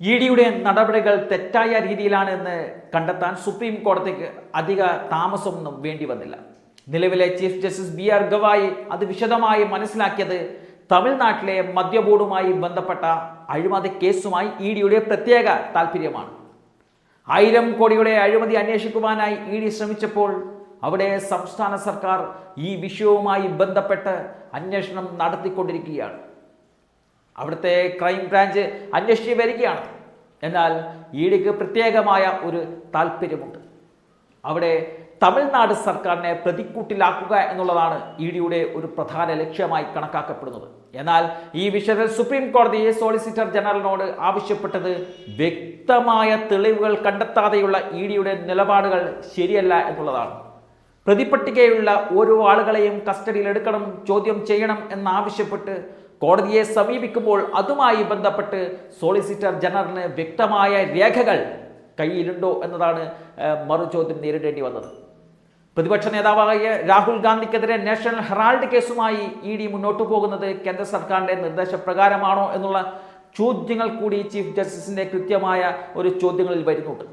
E ഡിയുടെ നടപടികൾ തെറ്റായ രീതിയിലാണ് എന്ന് കണ്ടെത്താൻ സുപ്രീം കോടതിക്ക് അധിക താമസമൊന്നും വേണ്ടി വന്നില്ല. നിലവിലെ chief justice B R Gavai അത് വിശദമായി മനസ്സിലാക്കിയത് തമിഴ്നാട്ടിലെ മദ്യബോർഡുമായി ബന്ധപ്പെട്ട അഴിമതി കേസുമായി ഇ ഡിയുടെ പ്രത്യേക താല്പര്യമാണ് ആയിരം കോടിയുടെ അഴിമതി അന്വേഷിക്കുവാനായി ഇ ഡി ശ്രമിച്ചപ്പോൾ അവിടെ സംസ്ഥാന സർക്കാർ ഈ വിഷയവുമായി ബന്ധപ്പെട്ട് അന്വേഷണം നടത്തിക്കൊണ്ടിരിക്കുകയാണ്. അവിടുത്തെ ക്രൈം ബ്രാഞ്ച് അന്വേഷിച്ച് വരികയാണ്. എന്നാൽ ഇ ഡിക്ക് പ്രത്യേകമായ ഒരു താല്പര്യമുണ്ട്. അവിടെ തമിഴ്നാട് സർക്കാരിനെ പ്രതിക്കൂട്ടിലാക്കുക എന്നുള്ളതാണ് ഇ ഡിയുടെ ഒരു പ്രധാന ലക്ഷ്യമായി കണക്കാക്കപ്പെടുന്നത്. എന്നാൽ ഈ വിഷയത്തിൽ സുപ്രീം കോടതി സോളിസിറ്റർ ജനറലിനോട് ആവശ്യപ്പെട്ടത് വ്യക്തമായ തെളിവുകൾ കണ്ടെത്താതെയുള്ള ഇ ഡിയുടെ നിലപാടുകൾ ശരിയല്ല എന്നുള്ളതാണ്. പ്രതിപട്ടികയുള്ള ഓരോ ആളുകളെയും കസ്റ്റഡിയിൽ എടുക്കണം ചോദ്യം ചെയ്യണം എന്നാവശ്യപ്പെട്ട് കോടതിയെ സമീപിക്കുമ്പോൾ അതുമായി ബന്ധപ്പെട്ട് സോളിസിറ്റർ ജനറലിന് വ്യക്തമായ രേഖകൾ കയ്യിലുണ്ടോ എന്നതാണ് മറുചോദ്യം നേരിടേണ്ടി വന്നത്. പ്രതിപക്ഷ നേതാവായ രാഹുൽ ഗാന്ധിക്കെതിരെ നാഷണൽ ഹെറാൾഡ് കേസുമായി ഇ ഡി മുന്നോട്ട് പോകുന്നത് കേന്ദ്ര സർക്കാരിന്റെ നിർദ്ദേശപ്രകാരമാണോ എന്നുള്ള ചോദ്യങ്ങൾ കൂടി ചീഫ് ജസ്റ്റിസിന്റെ കൃത്യമായ ഒരു ചോദ്യങ്ങളിൽ വരുന്നുണ്ട്.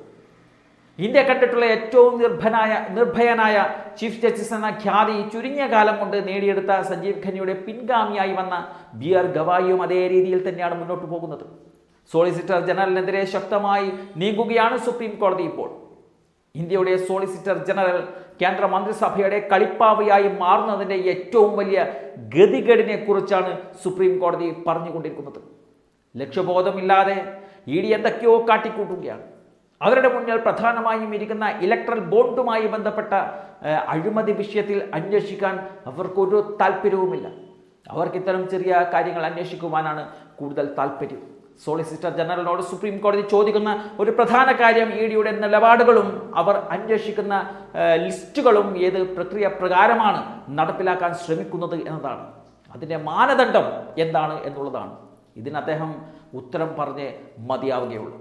ഇന്ത്യ കണ്ടിട്ടുള്ള ഏറ്റവും നിർഭനായ നിർഭയനായ ചീഫ് ജസ്റ്റിസ് എന്ന ഖ്യാതി ചുരുങ്ങിയ കാലം കൊണ്ട് നേടിയെടുത്ത സഞ്ജീവ് ഖന്നയുടെ പിൻഗാമിയായി വന്ന ബി ആർ ഗവായിയും അതേ രീതിയിൽ തന്നെയാണ് മുന്നോട്ട് പോകുന്നത്. സോളിസിറ്റർ ജനറലിനെതിരെ ശക്തമായി നീങ്ങുകയാണ് സുപ്രീം കോടതി ഇപ്പോൾ. ഇന്ത്യയുടെ സോളിസിറ്റർ ജനറൽ കേന്ദ്ര മന്ത്രിസഭയുടെ കളിപ്പാവയായി മാറുന്നതിന്റെ ഏറ്റവും വലിയ ഗതികേടിനെ കുറിച്ചാണ് സുപ്രീം കോടതി പറഞ്ഞുകൊണ്ടിരിക്കുന്നത്. ലക്ഷ്യബോധമില്ലാതെ ഇ ഡി എന്തൊക്കെയോ കാട്ടിക്കൂട്ടുകയാണ്. അവരുടെ മുന്നിൽ പ്രധാനമായും ഇരിക്കുന്ന ഇലക്ട്രൽ ബോണ്ടുമായി ബന്ധപ്പെട്ട അഴിമതി വിഷയത്തിൽ അന്വേഷിക്കാൻ അവർക്കൊരു താല്പര്യവുമില്ല അവർക്ക് ഇത്തരം ചെറിയ കാര്യങ്ങൾ അന്വേഷിക്കുവാനാണ് കൂടുതൽ താല്പര്യം സോളിസിറ്റർ ജനറലിനോട് സുപ്രീം കോടതി ചോദിക്കുന്ന ഒരു പ്രധാന കാര്യം ഇ ഡിയുടെ നിലപാടുകളും അവർ അന്വേഷിക്കുന്ന ലിസ്റ്റുകളും ഏത് പ്രക്രിയ പ്രകാരമാണ് നടപ്പിലാക്കാൻ ശ്രമിക്കുന്നത് എന്നതാണ്. അതിന്റെ മാനദണ്ഡം എന്താണ് എന്നുള്ളതാണ്. ഇതിന് അദ്ദേഹം ഉത്തരം പറഞ്ഞേ മതിയാവുകയുള്ളൂ.